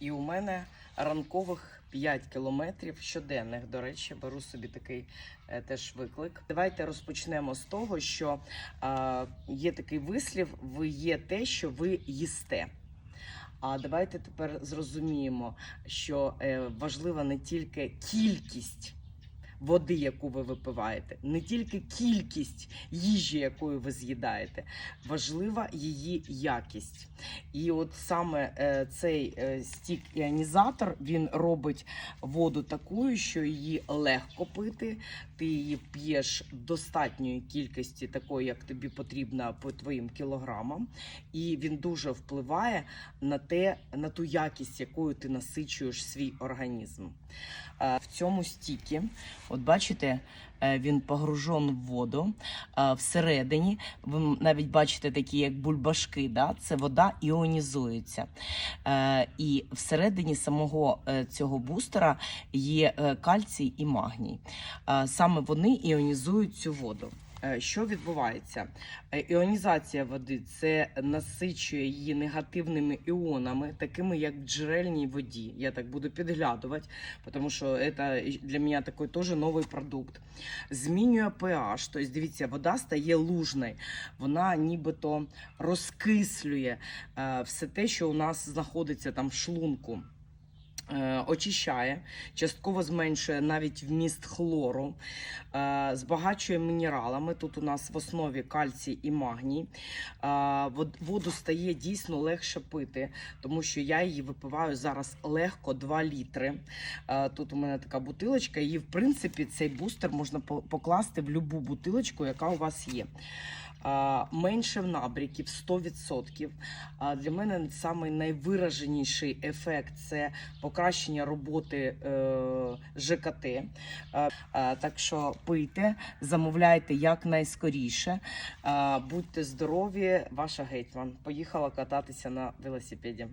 І у мене ранкових 5 кілометрів щоденних. До речі, беру собі такий е, теж виклик. Давайте розпочнемо з того, що е, є такий вислів: ви є те, що ви їсте. А давайте тепер зрозуміємо, що е, важлива не тільки кількість води, яку ви випиваєте, не тільки кількість їжі, якою ви з'їдаєте, важлива її якість. І от саме е, цей е, стік іонізатор він робить воду такою, що її легко пити. Ти її п'єш достатньої кількості, такої, як тобі потрібно по твоїм кілограмам, і він дуже впливає на те, на ту якість, якою ти насичуєш свій організм. Е, В цьому стікі, от бачите, е, він погружен в воду. Е, Всередині ви навіть бачите такі, як бульбашки, да? це вода іонізується. Е, І всередині самого цього бустера є кальцій і магній. Саме вони іонізують цю воду. Е, Що відбувається? Е, Іонізація води це насичує її негативними іонами, такими як в джерельній воді. Я так буду підглядувати, тому що це для мене такий теж новий продукт. Змінює pH, тобто дивіться, вода стає лужною, вона нібито розкислює е, все те, що у нас знаходиться там в шлунку. Е, Очищає, частково зменшує навіть вміст хлору, е, збагачує мінералами. Тут у нас в основі кальцій і магній. Е, Воду стає дійсно легше пити, тому що я її випиваю зараз легко 2 літри. Тут у мене така бутилочка, і в принципі цей бустер можна покласти в будь-яку бутилочку, яка у вас є. Менше в набріків 100%. А для мене самий найвираженіший ефект це покращення роботи е, ЖКТ. Е, е, так що пийте, замовляйте якнайскоріше. Будьте здорові, ваша гетьман. Поїхала кататися на велосипеді.